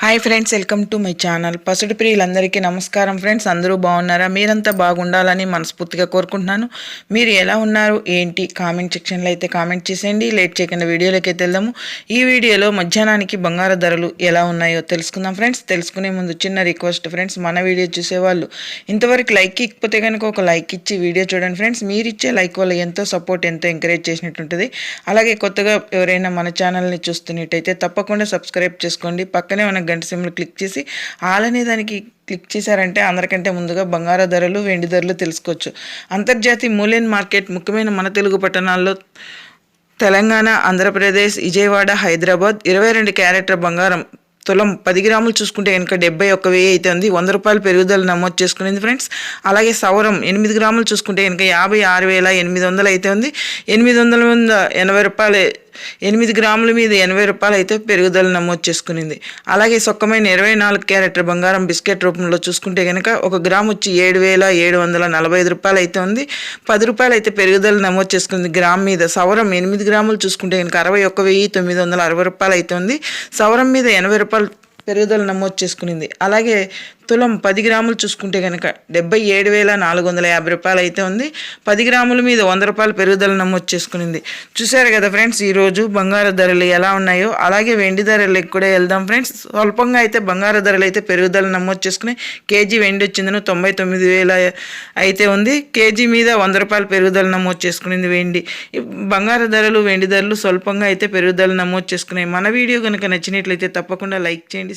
Hi friends welcome to my channel పసుడు ప్రియులందరికీ నమస్కారం friends అందరూ బాగున్నారా? మీరంతా బాగుండాలని మనస్ఫూర్తిగా కోరుకుంటున్నాను. మీరు ఎలా ఉన్నారు? ఏంటి? కామెంట్ సెక్షన్లో అయితే కామెంట్ చేసేయండి. లేట్ చేయకుండా వీడియోలోకి అయితే వెళ్దాము. ఈ వీడియోలో మధ్యాహ్నానికి బంగారు ధరలు ఎలా ఉన్నాయో తెలుసుకుందాం ఫ్రెండ్స్ తెలుసుకునే ముందు చిన్న రిక్వెస్ట్ ఫ్రెండ్స్ మన వీడియో చూసేవాళ్ళు ఇంతవరకు లైక్ ఇకపోతే కనుక ఒక లైక్ ఇచ్చి వీడియో చూడండి ఫ్రెండ్స్ మీరు ఇచ్చే లైక్ వల్ల ఎంతో సపోర్ట్ ఎంతో ఎంకరేజ్ చేసినట్టుంటుంది అలాగే కొత్తగా ఎవరైనా మన ఛానల్ని చూస్తున్నట్టయితే తప్పకుండా సబ్స్క్రైబ్ చేసుకోండి. పక్కనే మన గంట సిమ్లు క్లిక్ చేసి ఆల్ అనే దానికి క్లిక్ చేశారంటే అందరికంటే ముందుగా బంగారు ధరలు వెండి ధరలు తెలుసుకోవచ్చు. అంతర్జాతీయ మూలెన్ మార్కెట్ ముఖ్యమైన మన తెలుగు పట్టణాల్లో తెలంగాణ ఆంధ్రప్రదేశ్ విజయవాడ హైదరాబాద్ ఇరవై రెండు క్యారెక్టర్ బంగారం తులం పది గ్రాములు చూసుకుంటే కనుక డెబ్బై ఒక్క వెయ్యి అయితే ఉంది. వంద రూపాయలు పెరుగుదల నమోదు చేసుకునేది ఫ్రెండ్స్. అలాగే సౌరం ఎనిమిది గ్రాములు చూసుకుంటే కనుక యాభై ఆరు వేల ఎనిమిది వందలు అయితే ఉంది. ఎనిమిది వందల వంద ఎనభై రూపాయలు ఎనిమిది గ్రాముల మీద ఎనభై రూపాయలు అయితే పెరుగుదల నమోదు చేసుకునింది. అలాగే సొక్కమైన ఇరవై నాలుగు క్యారెట్ బంగారం బిస్కెట్ రూపంలో చూసుకుంటే కనుక ఒక గ్రామ్ వచ్చి ఏడు వేల ఏడు వందల నలభై ఐదు రూపాయలు అయితే ఉంది. పది రూపాయలు అయితే పెరుగుదల నమోదు చేసుకుంది. గ్రామ్ మీద సవరం ఎనిమిది గ్రాములు చూసుకుంటే కనుక అరవై ఒక్క వెయ్యి తొమ్మిది వందల అరవై రూపాయలు అయితే ఉంది. సవరం మీద ఎనభై రూపాయలు పెరుగుదల నమోదు చేసుకునింది. అలాగే తులం పది గ్రాములు చూసుకుంటే కనుక డెబ్బై ఏడు వేల నాలుగు వందల యాభై రూపాయలు అయితే ఉంది. పది గ్రాముల మీద వంద రూపాయలు పెరుగుదల నమోదు చేసుకునింది. చూసారు కదా ఫ్రెండ్స్ ఈరోజు బంగారు ధరలు ఎలా ఉన్నాయో అలాగే వెండి ధరలకు కూడా వెళ్దాం ఫ్రెండ్స్. స్వల్పంగా అయితే బంగారు ధరలు అయితే పెరుగుదల నమోదు చేసుకుని కేజీ వెండి వచ్చిందని తొంభై తొమ్మిది వేల అయితే ఉంది. కేజీ మీద వంద రూపాయలు పెరుగుదల నమోదు చేసుకునింది వెండి. బంగారు ధరలు వెండి ధరలు స్వల్పంగా అయితే పెరుగుదల నమోదు చేసుకున్నాయి. మన వీడియో కనుక నచ్చినట్లయితే తప్పకుండా లైక్ చేయండి